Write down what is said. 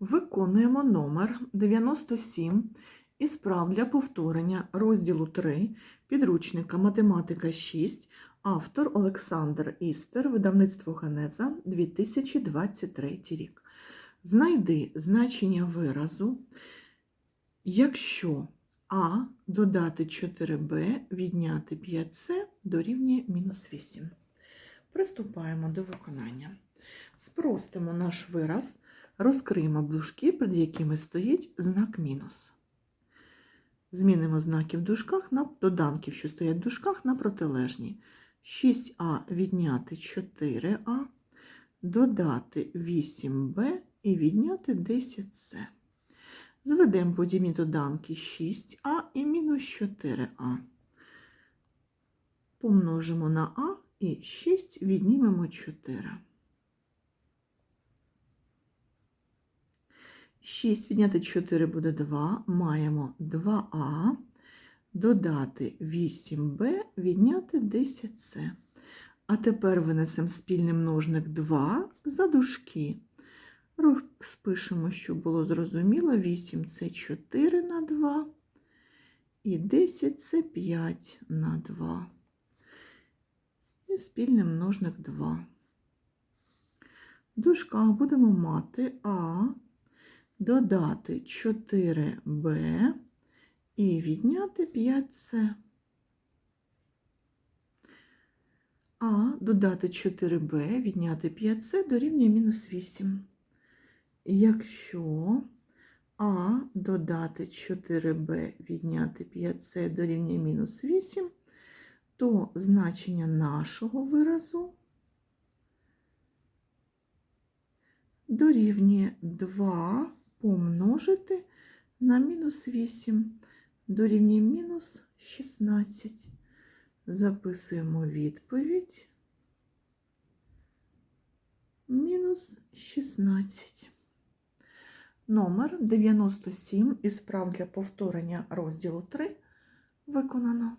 Виконуємо номер 97 із прав для повторення розділу 3 підручника Математика 6, автор Олександр Істер, видавництво Генеза 2023 рік. Знайди значення виразу, якщо А додати 4b відняти 5c дорівнює мінус 8. Приступаємо до виконання. Спростимо наш вираз, розкриємо дужки, перед якими стоїть знак мінус. Змінимо знаки в дужках на доданків, що стоять в дужках, на протилежні. 6а відняти 4а, додати 8b і відняти 10c. Зведемо подібні доданки 6а і мінус 4а. Помножимо на а і 6 віднімемо 4. 6 відняти 4 буде 2, маємо 2а, додати 8b, відняти 10c. А тепер винесемо спільний множник 2 за дужки. Спишемо, щоб було зрозуміло, 8 це 4 на 2 і 10 це 5 на 2. І спільний множник 2. В дужках будемо мати А, додати 4b і відняти 5c. А додати 4b, відняти 5c дорівнює мінус 8. Якщо А додати 4b, відняти 5c дорівнює мінус 8, то значення нашого виразу дорівнює 2 помножити на мінус 8, дорівнює мінус 16. Записуємо відповідь. Мінус 16. Номер 97 із прав для повторення розділу 3 виконано.